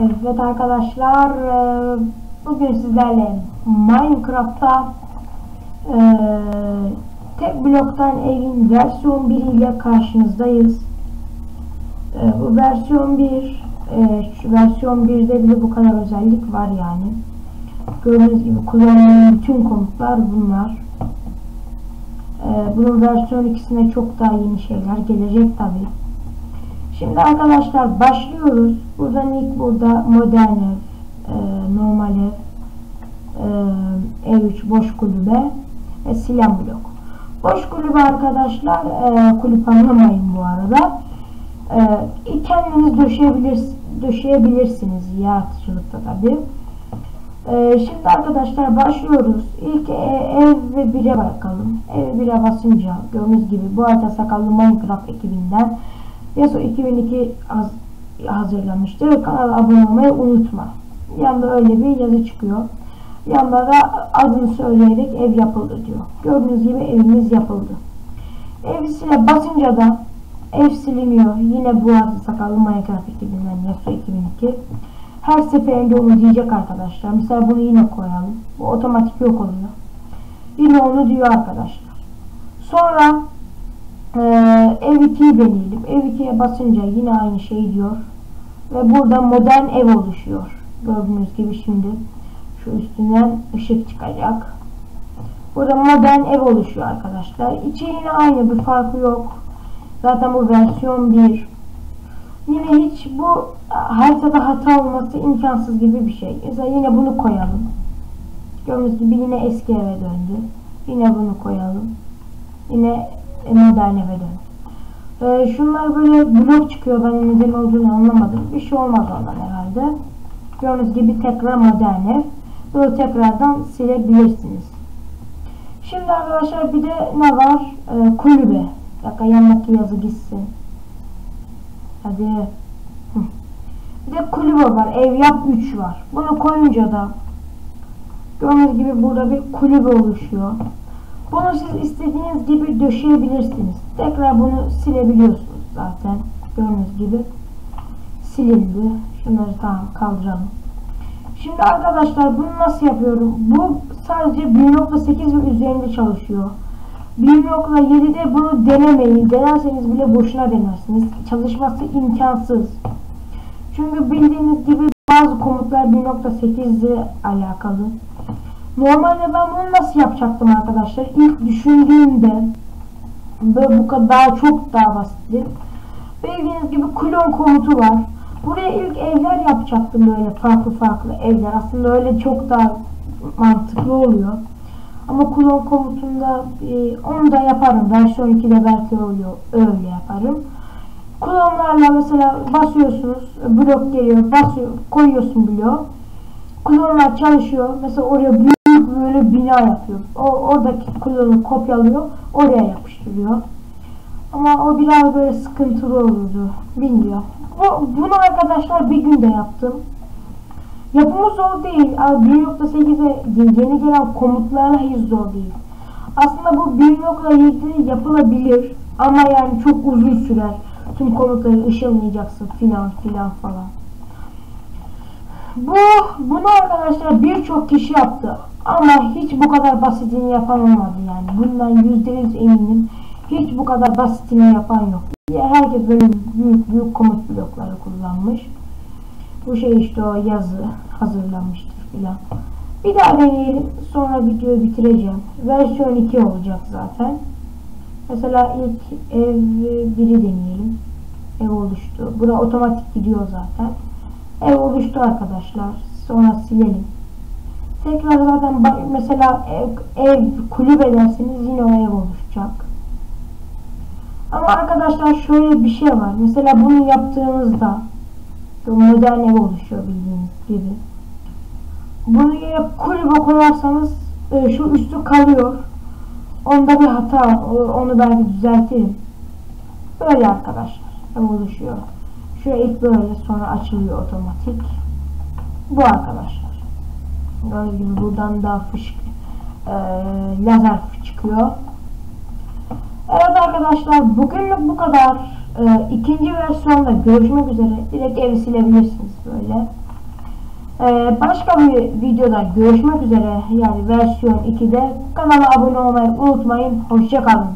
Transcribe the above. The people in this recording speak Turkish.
Evet arkadaşlar e, bugün sizlerle Minecraft'ta e, tek bloktan evin versiyon 1 ile karşınızdayız. E, bu versiyon 1 şu versiyon 1'de bile bu kadar özellik var yani. Gördüğünüz gibi kullanılan bütün komutlar bunlar. Bunun versiyon 2'sine çok daha yeni şeyler gelecek tabi. Şimdi arkadaşlar başlıyoruz. Buradan ilk burada modern ev, e, normal ev, e, ev3 boş kulübe ve silah blok. Boş kulübe arkadaşlar e, kulüp anlamayın bu arada. E, kendiniz döşeyebilir, döşeyebilirsiniz yaratıcılıkta tabi. E, şimdi arkadaşlar başlıyoruz. İlk e, ev ve 1'e bakalım. Ev 1'e basınca gördüğünüz gibi bu arada sakallı Minecraft ekibinden Yaso 2002 haz hazırlamıştır. Kanala abone olmayı unutma. Yanında öyle bir yazı çıkıyor. Yanında da adını söyleyerek ev yapıldı diyor. Gördüğünüz gibi evimiz yapıldı. Ev sile basınca da ev siliniyor. Yine bu adı sakallı Minecraft ekibinden Yaso 2002. Her seferinde onu diyecek arkadaşlar. Mesela bunu yine koyalım. Bu otomatik yok oluyor. Yine onu diyor arkadaşlar. Sonra ee, ev 2'yi deneyelim. Ev 2'ye basınca yine aynı şey diyor. Ve burada modern ev oluşuyor. Gördüğünüz gibi şimdi şu üstünden ışık çıkacak. Burada modern ev oluşuyor arkadaşlar. İçi yine aynı bir farkı yok. Zaten bu versiyon 1. Yine hiç bu haritada hata olması imkansız gibi bir şey. Mesela yine bunu koyalım. Gördüğünüz gibi yine eski eve döndü. Yine bunu koyalım. Yine modern eve dön. Ee, şunlar böyle blok çıkıyor. Ben neden olduğunu anlamadım. Bir şey olmaz ondan herhalde. Gördüğünüz gibi tekrar modern ev. Bunu tekrardan silebilirsiniz. Şimdi arkadaşlar bir de ne var? Ee, kulübe. Bir dakika yanındaki yazı gitsin. Hadi. Bir de kulübe var. Ev yap 3 var. Bunu koyunca da gördüğünüz gibi burada bir kulübe oluşuyor. Bunu siz istediğiniz gibi döşeyebilirsiniz. Tekrar bunu silebiliyorsunuz zaten. Gördüğünüz gibi silindi. Şunları tamam kaldıralım. Şimdi arkadaşlar bunu nasıl yapıyorum? Bu sadece 1.8 ve üzerinde çalışıyor. 1.7'de bunu denemeyin. Denerseniz bile boşuna denersiniz. Çalışması imkansız. Çünkü bildiğiniz gibi bazı komutlar 1.8 ile alakalı. Normalde ben bunu nasıl yapacaktım arkadaşlar? İlk düşündüğümde böyle bu kadar çok daha basitti. Bildiğiniz gibi klon komutu var. Buraya ilk evler yapacaktım böyle farklı farklı evler. Aslında öyle çok daha mantıklı oluyor. Ama klon komutunda e, onu da yaparım. Versiyon 2'de belki oluyor. Öyle yaparım. Klonlarla mesela basıyorsunuz. Blok geliyor. Basıyor, koyuyorsun bloğu. Klonlar çalışıyor. Mesela oraya böyle bina yapıyor. O oradaki klonu kopyalıyor, oraya yapıştırıyor. Ama o biraz böyle sıkıntılı olurdu. Bilmiyorum. Bu, bunu arkadaşlar bir günde yaptım. Yapımı zor değil. 1.8'e yeni gelen komutlarla hiç zor değil. Aslında bu 1.7'de yapılabilir. Ama yani çok uzun sürer. Tüm komutları ışınlayacaksın filan filan falan. Bu, bunu arkadaşlar birçok kişi yaptı. Ama hiç bu kadar basitini yapan olmadı yani. Bundan yüzde yüz eminim. Hiç bu kadar basitini yapan yok. Herkes böyle büyük büyük komut blokları kullanmış. Bu şey işte o yazı hazırlanmıştır filan. Bir daha deneyelim. Sonra videoyu bitireceğim. Versiyon 2 olacak zaten. Mesela ilk ev 1'i deneyelim. Ev oluştu. Bura otomatik gidiyor zaten. Ev oluştu arkadaşlar. Sonra silelim. Tekrar zaten mesela ev, ev kulübe derseniz yine o ev oluşacak. Ama arkadaşlar şöyle bir şey var. Mesela bunu yaptığınızda modern ev oluşuyor bildiğiniz gibi. Bunu yine kulübe koyarsanız e, şu üstü kalıyor. Onda bir hata. Onu belki düzeltirim. Böyle arkadaşlar. Ev oluşuyor. Şöyle ilk böyle sonra açılıyor otomatik. Bu arkadaşlar. Gördüğünüz gibi buradan da fışk e, lazer çıkıyor. Evet arkadaşlar bugünlük bu kadar. E, ikinci versiyonda görüşmek üzere. Direkt evi silebilirsiniz böyle. Ee, başka bir videoda görüşmek üzere yani versiyon 2'de kanala abone olmayı unutmayın. Hoşçakalın.